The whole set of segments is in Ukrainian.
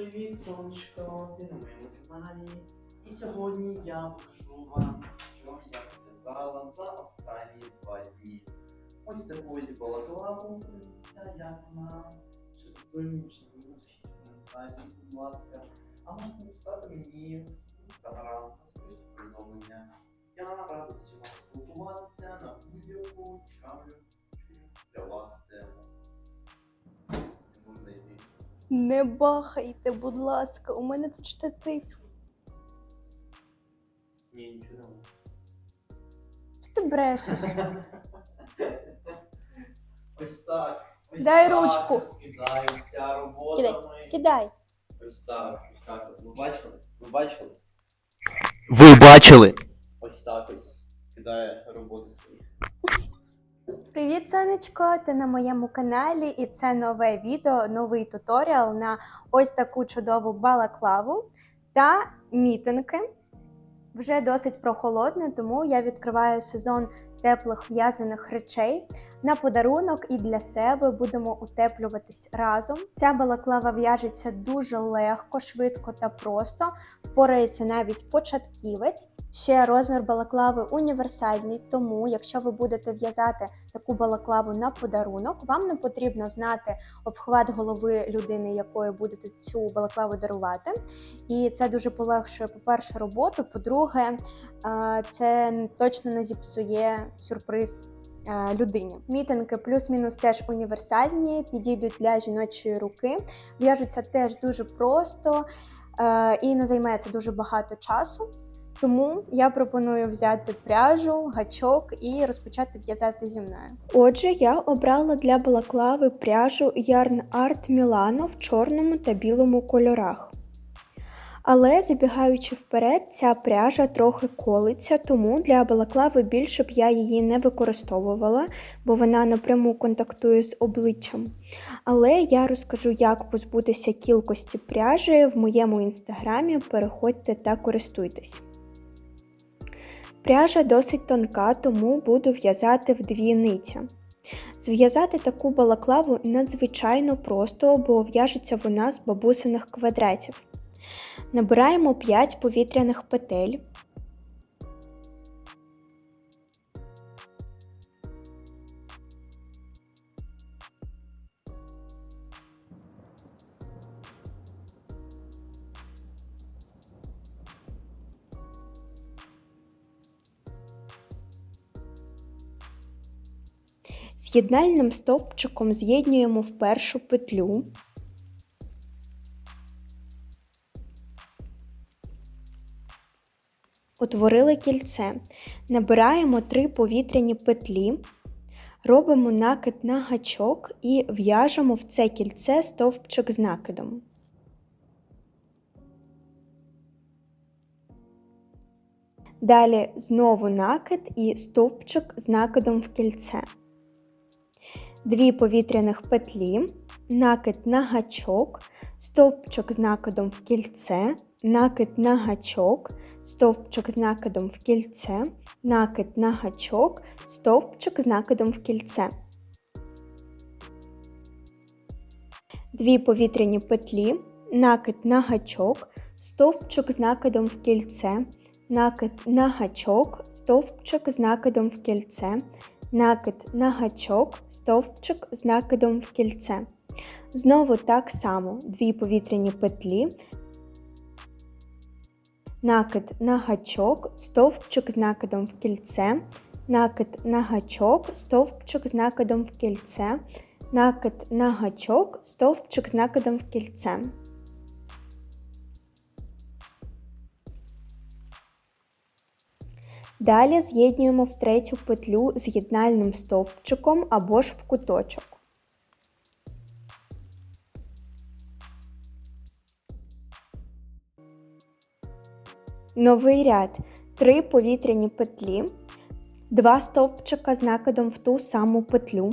Привіт, сонечко, ти на моєму каналі. І сьогодні я покажу вам, що я зв'язала за останні два дні. Ось таку ось балаклаву, дивіться, як вона сонячна, напишіть в коментарі, будь ласка. А можете написати мені в інстаграм, особисті повідомлення. Я радий з вами спілкуватися на будь-яку цікаву для вас тему. Не бахайте, будь ласка, у мене тут штатив. Ні, нічого не можна. Що ти брешеш? Ось так. Ось Дай так ручку. розкидається роботами. Кидай, Кидай. Ось так, ось так. Ви бачили? Ви бачили? Ви бачили? Ось так ось кидає роботи свої. Привіт, сонечко! Ти на моєму каналі, і це нове відео, новий туторіал на ось таку чудову балаклаву та мітинки. Вже досить прохолодно, тому я відкриваю сезон теплих в'язаних речей. На подарунок і для себе будемо утеплюватись разом. Ця балаклава в'яжеться дуже легко, швидко та просто. Впорається навіть початківець. Ще розмір балаклави універсальний, тому якщо ви будете в'язати таку балаклаву на подарунок, вам не потрібно знати обхват голови людини, якої будете цю балаклаву дарувати. І це дуже полегшує, по-перше, роботу. По-друге, е, це точно не зіпсує сюрприз е, людині. Мітинги плюс-мінус теж універсальні, підійдуть для жіночої руки. В'яжуться теж дуже просто е, і не займає це дуже багато часу. Тому я пропоную взяти пряжу, гачок і розпочати в'язати зі мною. Отже, я обрала для балаклави пряжу Yarn Art Milano в чорному та білому кольорах. Але забігаючи вперед, ця пряжа трохи колиться, тому для балаклави більше б я її не використовувала, бо вона напряму контактує з обличчям. Але я розкажу, як позбутися кількості пряжі в моєму інстаграмі. Переходьте та користуйтесь. Пряжа досить тонка, тому буду в'язати в дві ниті. Зв'язати таку балаклаву надзвичайно просто, бо в'яжеться вона з бабусиних квадратів. Набираємо 5 повітряних петель. З'єднальним стовпчиком з'єднуємо в першу петлю. Утворили кільце. Набираємо 3 повітряні петлі, робимо накид на гачок і в'яжемо в це кільце стовпчик з накидом. Далі знову накид і стовпчик з накидом в кільце. Дві повітряних петлі, накид на гачок, стовпчик з накидом в кільце, накид на гачок, стовпчик з накидом в кільце, накид на гачок, стовпчик з накидом в кільце. Дві повітряні петлі, накид на гачок, стовпчик з накидом в кільце, накид на гачок, стовпчик з накидом в кільце, накид на гачок, стовпчик з накидом в кільце. Знову так само дві повітряні петлі, накид на гачок, стовпчик з накидом в кільце, накид на гачок, стовпчик з накидом в кільце, накид на гачок, стовпчик з накидом в кільце. Далі з'єднуємо в третю петлю з'єднальним стовпчиком або ж в куточок. Новий ряд 3 повітряні петлі, 2 стовпчика з накидом в ту саму петлю.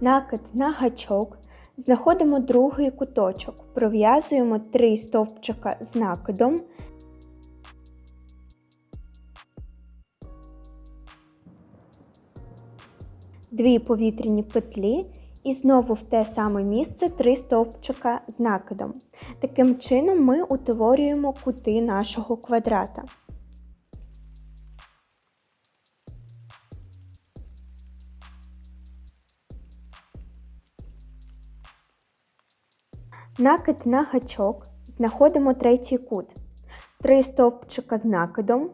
Накид на гачок, Знаходимо другий куточок, пров'язуємо 3 стовпчика з накидом, дві повітряні петлі і знову в те саме місце три стовпчика з накидом. Таким чином ми утворюємо кути нашого квадрата. Накид на гачок. Знаходимо третій кут. Три стовпчика з накидом.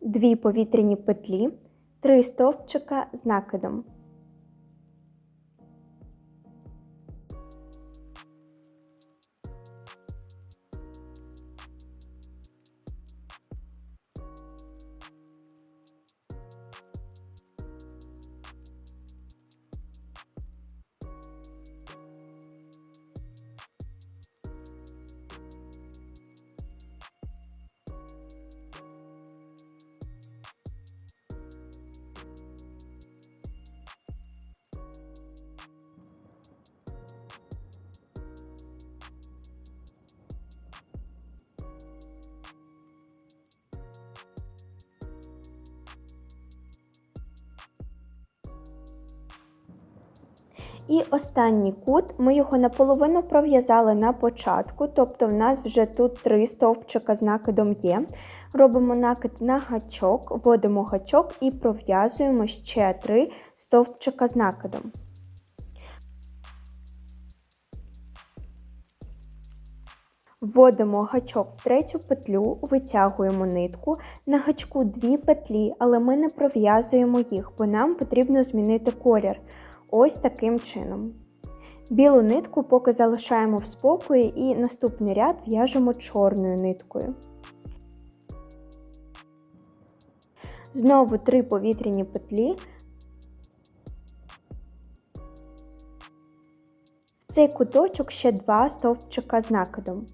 Дві повітряні петлі, три стовпчика з накидом. І останній кут, ми його наполовину пров'язали на початку, тобто в нас вже тут три стовпчика з накидом є. Робимо накид на гачок, вводимо гачок і пров'язуємо ще три стовпчика з накидом. Вводимо гачок в третю петлю, витягуємо нитку. На гачку дві петлі, але ми не пров'язуємо їх, бо нам потрібно змінити колір. Ось таким чином. Білу нитку поки залишаємо в спокої і наступний ряд в'яжемо чорною ниткою. Знову три повітряні петлі. В цей куточок ще два стовпчика з накидом.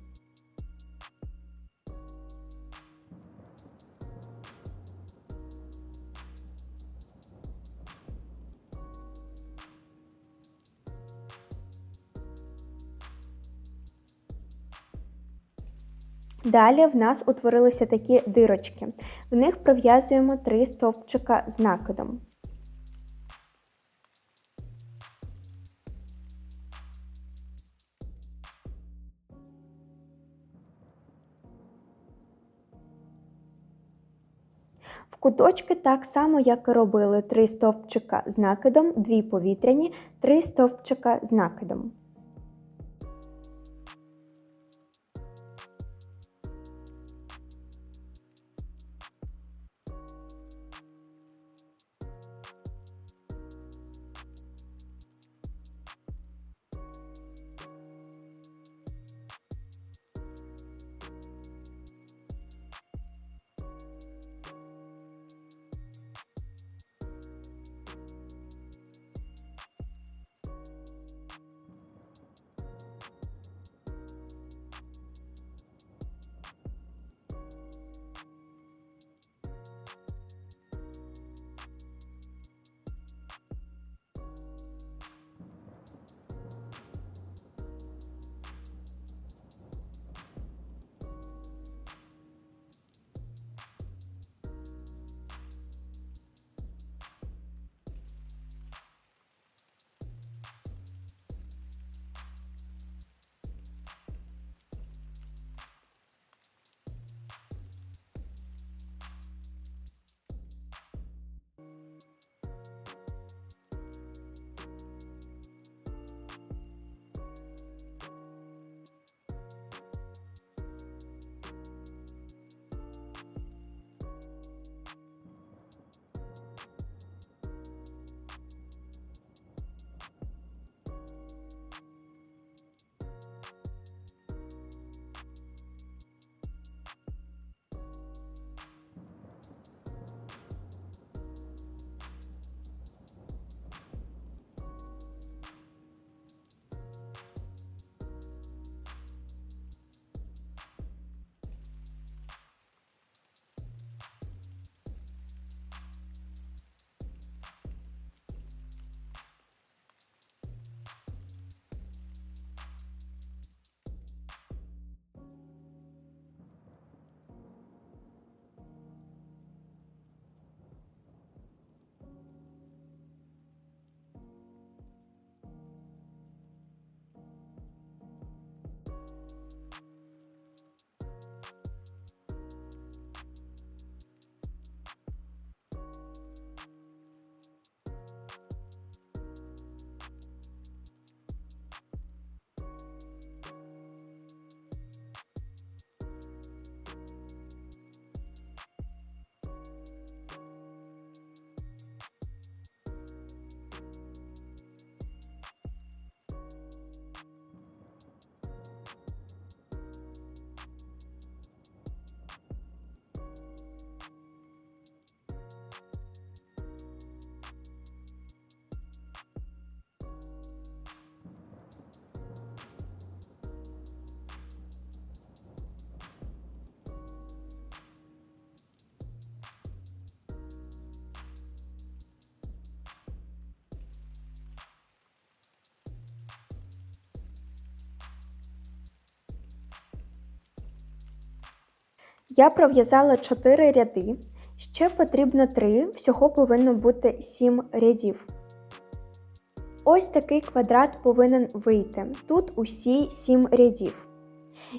Далі в нас утворилися такі дирочки. В них пров'язуємо три стовпчика з накидом. В куточки так само, як і робили три стовпчика з накидом, дві повітряні, три стовпчика з накидом. Я пров'язала 4 ряди, ще потрібно 3, всього повинно бути 7 рядів. Ось такий квадрат повинен вийти. Тут усі 7 рядів.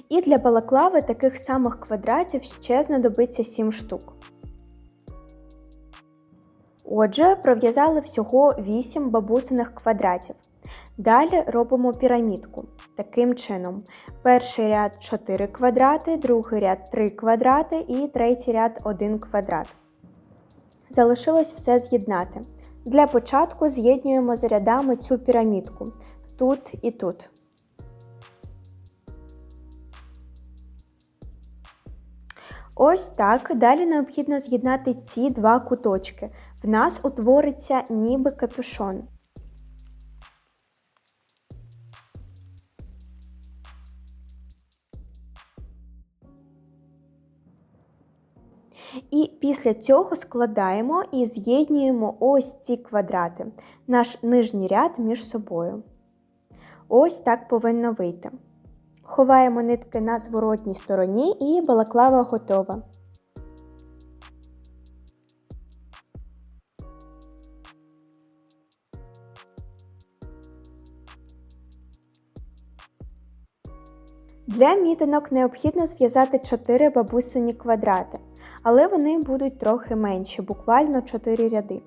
І для балаклави таких самих квадратів ще знадобиться 7 штук. Отже, пров'язали всього 8 бабусиних квадратів. Далі робимо пірамідку. Таким чином, перший ряд 4 квадрати, другий ряд 3 квадрати і третій ряд 1 квадрат. Залишилось все з'єднати. Для початку з'єднуємо за рядами цю пірамідку тут і тут. Ось так. Далі необхідно з'єднати ці два куточки. В нас утвориться ніби капюшон. Після цього складаємо і з'єднуємо ось ці квадрати, наш нижній ряд між собою. Ось так повинно вийти. Ховаємо нитки на зворотній стороні і балаклава готова. Для мітинок необхідно зв'язати 4 бабусині квадрати, але вони будуть трохи менші, буквально 4 ряди.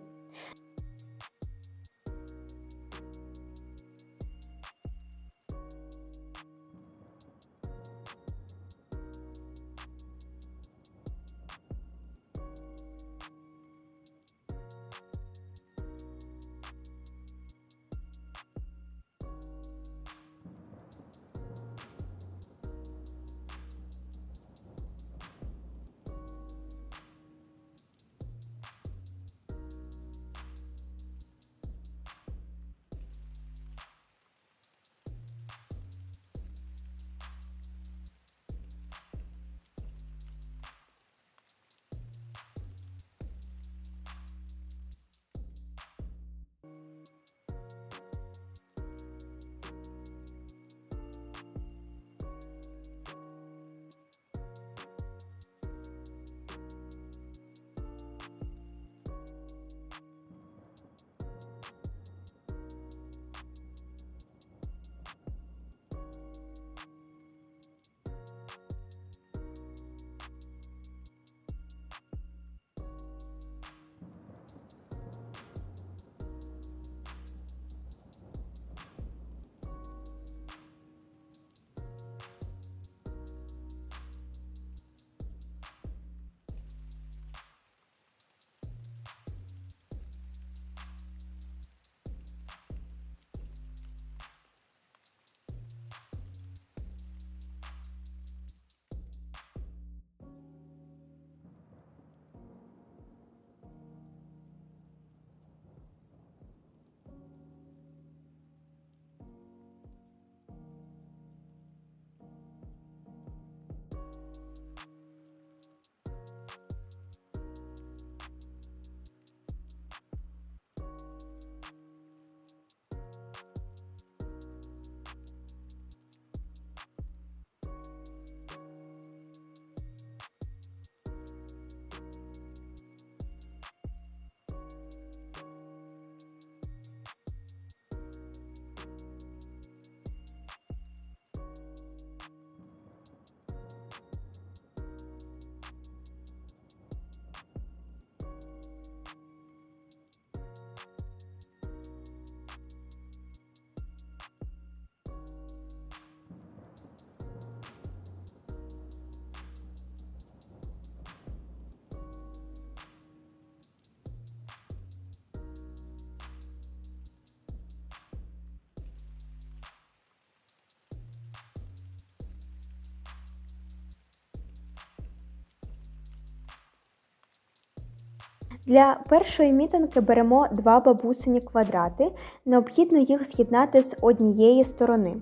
Для першої мітинки беремо два бабусині квадрати. Необхідно їх з'єднати з однієї сторони.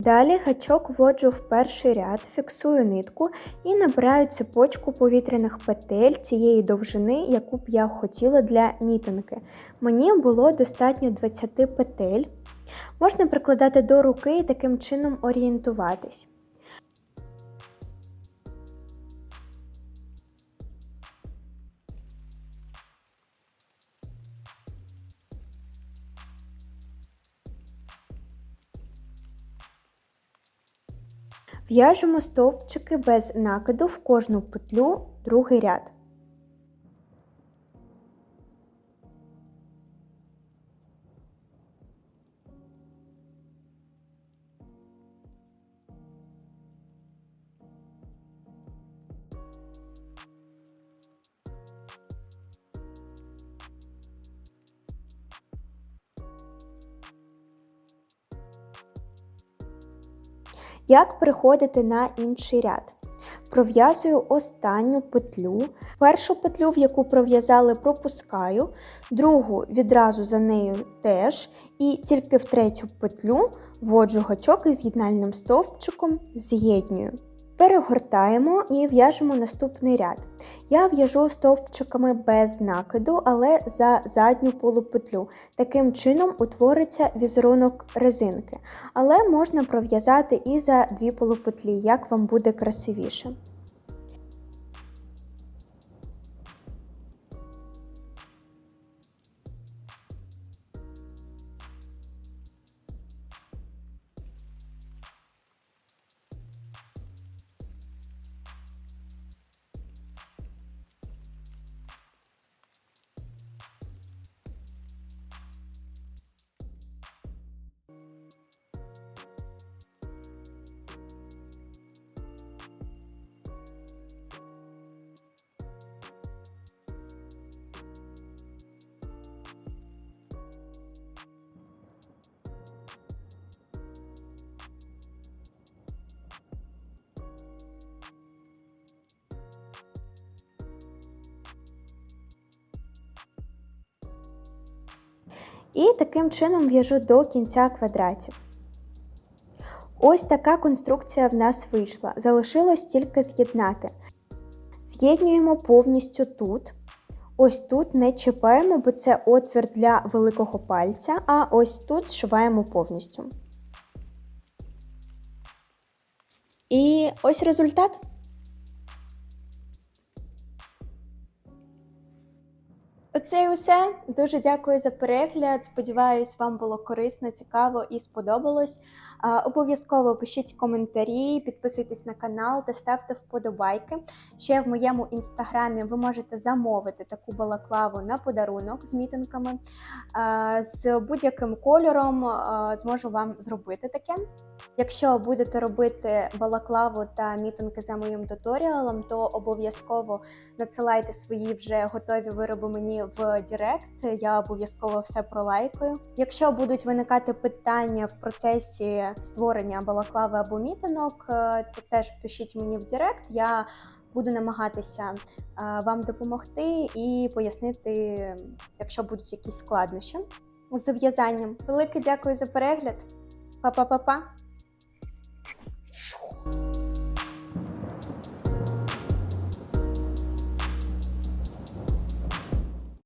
Далі гачок вводжу в перший ряд, фіксую нитку і набираю цепочку повітряних петель цієї довжини, яку б я хотіла для мітинки. Мені було достатньо 20 петель. Можна прикладати до руки і таким чином орієнтуватись. В'яжемо стовпчики без накиду в кожну петлю другий ряд. Як переходити на інший ряд? Пров'язую останню петлю. Першу петлю, в яку пров'язали, пропускаю, другу відразу за нею теж, і тільки в третю петлю вводжу гачок із з'єднальним стовпчиком, з'єднюю. Перегортаємо і в'яжемо наступний ряд. Я в'яжу стовпчиками без накиду, але за задню полупетлю. Таким чином утвориться візерунок резинки. Але можна пров'язати і за дві полупетлі, як вам буде красивіше. І таким чином в'яжу до кінця квадратів. Ось така конструкція в нас вийшла. Залишилось тільки з'єднати. З'єднуємо повністю тут. Ось тут не чіпаємо, бо це отвір для великого пальця, а ось тут зшиваємо повністю. І ось результат. Оце і усе. Дуже дякую за перегляд. Сподіваюсь, вам було корисно, цікаво і сподобалось. Обов'язково пишіть коментарі, підписуйтесь на канал та ставте вподобайки. Ще в моєму інстаграмі ви можете замовити таку балаклаву на подарунок з мітинками. З будь-яким кольором зможу вам зробити таке. Якщо будете робити балаклаву та мітинги за моїм туторіалом, то обов'язково надсилайте свої вже готові вироби мені в Директ. Я обов'язково все пролайкаю. Якщо будуть виникати питання в процесі створення балаклави або мітинок, е, то теж пишіть мені в Директ. Я буду намагатися е, вам допомогти і пояснити, якщо будуть якісь складнощі з зав'язанням. Велике дякую за перегляд. Па-па-па-па!